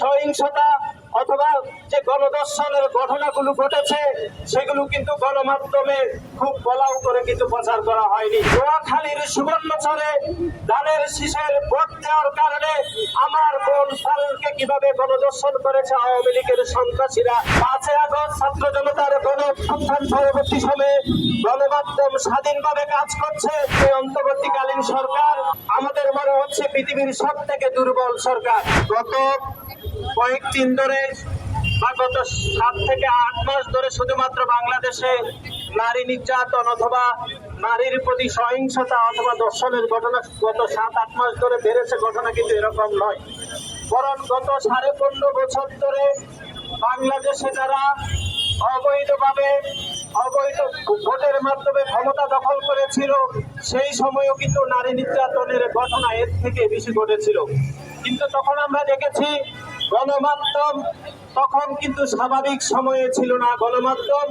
সহিংসতা অথবা যে গণদর্শনের ঘটনাগুলো ঘটেছে, সেগুলো কিন্তু গণমাধ্যমে খুব বলাও করে কিন্তু প্রচার করা হয়নি। নোয়াখালীর সুবর্ণচরে ধানের শীষের ভোট দেওয়ার কারণে আমার বোন ফারুলকে কীভাবে গণদর্শন করেছে আওয়ামী লীগের সন্ত্রাসীরা? পাঁচই আগস্ট ছাত্র জনতার গণ পরবর্তী সময়ে গণমাধ্যম স্বাধীনভাবে কাজ করছে, এই অন্তর্বর্তীকালীন সরকার আমাদের মনে হচ্ছে পৃথিবীর সব থেকে দুর্বল সরকার। গত কয়েকদিন ধরে, বা গত সাত থেকে আট মাস ধরে শুধুমাত্র বাংলাদেশে নারী নির্যাতন অথবা নারীর প্রতি সহিংসতা অথবা দর্শনের ঘটনা গত সাত, আট মাস ধরে বেড়েছে, ঘটনা কিন্তু এরকম নয়। বরং গত সাড়ে পনেরো বছর ধরে বাংলাদেশে যারা অবৈধভাবে, অবৈধ ভোটের মাধ্যমে ক্ষমতা দখল করেছিল, সেই সময়ও কিন্তু নারী নির্যাতনের ঘটনা এর থেকে বেশি ঘটেছিল। কিন্তু তখন আমরা দেখেছি গণমাধ্যম তখন কিন্তু স্বাভাবিক সময়ে ছিল না। গণমাধ্যম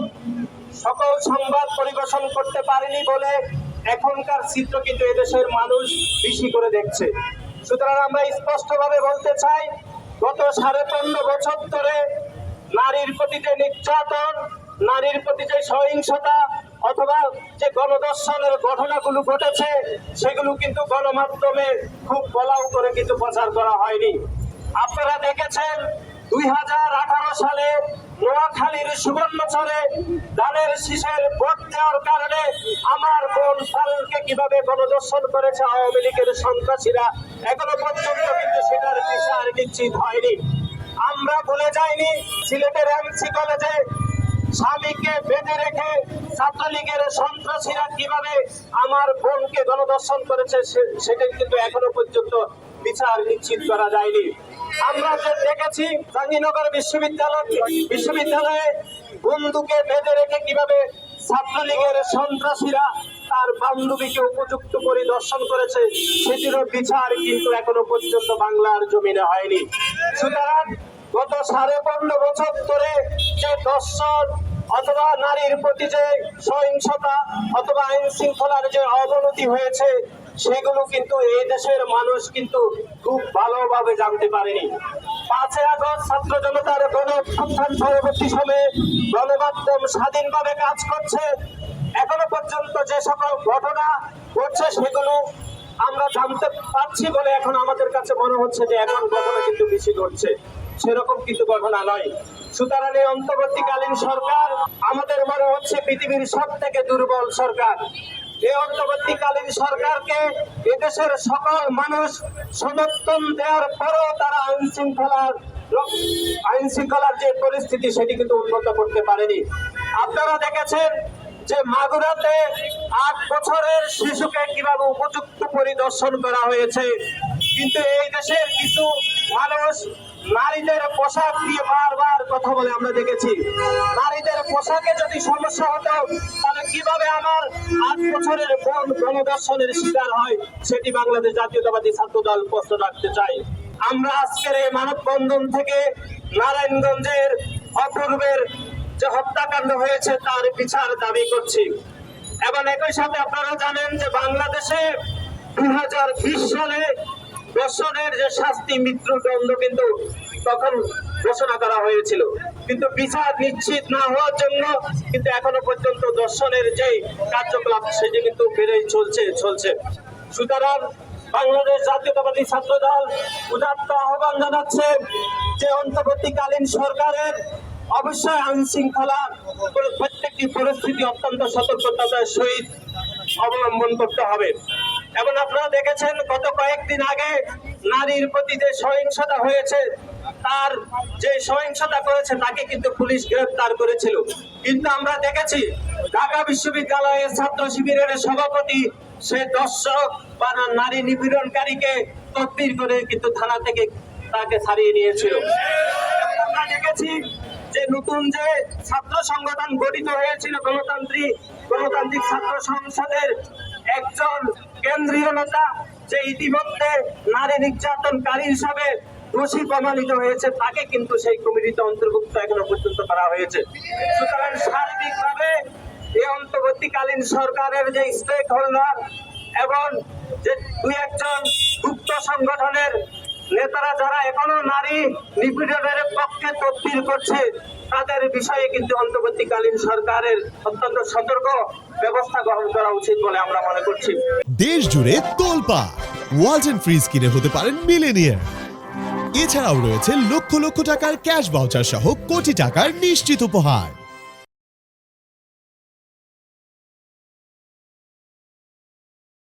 সকল সংবাদ পরিবেশন করতে পারেনি বলে এখনকার চিত্র কিন্তু এদেশের মানুষ বেশি করে দেখছে। সুতরাং আমরা স্পষ্টভাবে বলতে চাই, গত সাড়ে পনেরো বছর ধরে নারীর প্রতি যে নির্যাতন, নারীর প্রতি যে সহিংসতা অথবা যে গণদর্শনের ঘটনাগুলো ঘটেছে, সেগুলো কিন্তু গণমাধ্যমে খুব বলাও করে কিন্তু প্রচার করা হয়নি। আপনারা দেখেছেন দুই হাজার আঠারো সালে নোয়াখালীর সুবর্ণচরে ধানের শীষের ভোট দেওয়ার কারণে আমার বোন ফারুলকে কীভাবে গণদর্শন করেছে আওয়ামী লীগের সন্ত্রাসীরা, এখনও পর্যন্ত কিন্তু সেটার বিচার নিশ্চিত হয়নি। আমরা ভুলে যাইনি সিলেটের এমসি কলেজে স্বামীকে বেঁধে রেখে ছাত্রলীগের সন্ত্রাসীরা কীভাবে আমার বোনকে গণদর্শন করেছে সেটা কিন্তু এখনও পর্যন্ত বিচার নিশ্চিত করা যায়নি। আমরা যে দেখেছি জাহাঙ্গীরনগর বিশ্ববিদ্যালয়, বিশ্ববিদ্যালয়ে বন্ধুকে বেঁধে রেখে কীভাবে ছাত্রলীগের সন্ত্রাসীরা তার বান্ধবীকে উপযুক্ত পরিদর্শন করেছে, সেটিরও বিচার কিন্তু এখনও পর্যন্ত বাংলার জমিনে হয়নি। সুতরাং গত সাড়ে পনেরো বছর ধরে যে দর্শন অথবা নারীর প্রতি যে সহিংসতা অথবা আইন শৃঙ্খলার যে অবনতি হয়েছে সেগুলো কিন্তু এই দেশের মানুষ কিন্তু খুব ভালোভাবে জানতে পারেনি। পাঁচই আগস্ট ছাত্র জনতার গণ অভ্যুত্থান পরবর্তী সময়ে গণমাধ্যম স্বাধীনভাবে কাজ করছে। এখনও পর্যন্ত যে সকল ঘটনা ঘটছে সেগুলো আমরা জানতে পারছি বলে এখন আমাদের কাছে মনে হচ্ছে যে এখন ঘটনা কিন্তু বেশি ঘটছে। সেরকম কিছু ঘটনা নয়। সুতরাং এই অন্তর্বর্তীকালীন সরকার আমাদের মনে হচ্ছে পৃথিবীর সব থেকে দুর্বল সরকার। এই অন্তর্বর্তীকালীন সরকারকে এদেশের সকল মানুষ সমর্থন দেওয়ার পরও তারা আইন শৃঙ্খলার আইন শৃঙ্খলার যে পরিস্থিতি, সেটি কিন্তু উন্নত করতে পারেনি। আপনারা দেখেছেন যে মাগুরাতে আট বছরের শিশুকে কীভাবে উপযুক্ত পরিদর্শন করা হয়েছে। কিন্তু এই দেশের কিছু মানুষ নারীদের পোশাক দিয়ে বারবার কথা বলে আমরা দেখেছি। নারীদের পোশাকে যদি সমস্যা হতো, তাহলে কীভাবে আমার আট বছরের বোন গণদর্শনের শিকার হয়, সেটি বাংলাদেশ জাতীয়তাবাদী ছাত্র দল প্রশ্ন রাখতে চাই আমরা আজকের এই মানববন্ধন থেকে নারায়ণগঞ্জের অপূর্বের যে হত্যাকাণ্ড হয়েছে, তার বিচার দাবি করছি। এবং একই সাথে আপনারা জানেন যে বাংলাদেশে দুই হাজার বিশ সালে দর্শনের যে শাস্তি, মৃত্যুদণ্ড কিন্তু তখন ঘোষণা করা হয়েছিল। কিন্তু বিচার নিশ্চিত না হওয়ার জন্য কিন্তু এখনও পর্যন্ত দর্শনের যে কার্যকলাপ, সেটি কিন্তু বেড়েই চলছে চলছে। সুতরাং বাংলাদেশ জাতীয়তাবাদী ছাত্র দল উদাত্ত আহ্বান জানাচ্ছে যে অন্তর্বর্তীকালীন সরকারের অবশ্যই আইন শৃঙ্খলার প্রত্যেকটি পরিস্থিতি অত্যন্ত সতর্কতার সহিত অবলম্বন করতে হবে। এবং আপনারা দেখেছেন, গত কয়েকদিন আগে নারীর প্রতি যে সহিংসতা হয়েছে, তার যে সহিংসতা করেছে, তাকে কিন্তু পুলিশ গ্রেফতার করেছিল। কিন্তু আমরা দেখেছি, ঢাকা বিশ্ববিদ্যালয়ের ছাত্র শিবিরের সভাপতি, সে দর্শক বা নারী নিপীড়নকারীকে তদবির করে কিন্তু থানা থেকে তাকে ছাড়িয়ে নিয়েছিল। আমরা দেখেছি যে নতুন যে ছাত্র সংগঠন গঠিত হয়েছিল, গণতান্ত্রিক গণতান্ত্রিক ছাত্র সংসদের একজন কেন্দ্রীয় নেতা যে ইতিমধ্যে নারী নির্যাতনকারী হিসাবে দোষী প্রমাণিত হয়েছে, তাকে কিন্তু সেই কমিটিতে অন্তর্ভুক্ত এখনও পর্যন্ত করা হয়েছে। সুতরাং সার্বিকভাবে এই অন্তর্বর্তীকালীন সরকারের যে স্টেক হোল্ডার এবং যে দু একজন গুপ্ত সংগঠনের নেতারা যারা এখনও নারী নিপীড়নের পক্ষে তদবির করছে, তাদের বিষয়ে কিন্তু অন্তর্বর্তীকালীন সরকারের অত্যন্ত সতর্ক ব্যবস্থা গ্রহণ করা উচিত বলে আমরা মনে করছি। দেশ জুড়ে তোলপা, ওয়ালটন ফ্রিজ কিনে হতে পারেন মিলেনিয়ার এছাড়াও রয়েছে লক্ষ লক্ষ টাকার ক্যাশ ভাউচার সহ কোটি টাকার নিশ্চিত উপহার।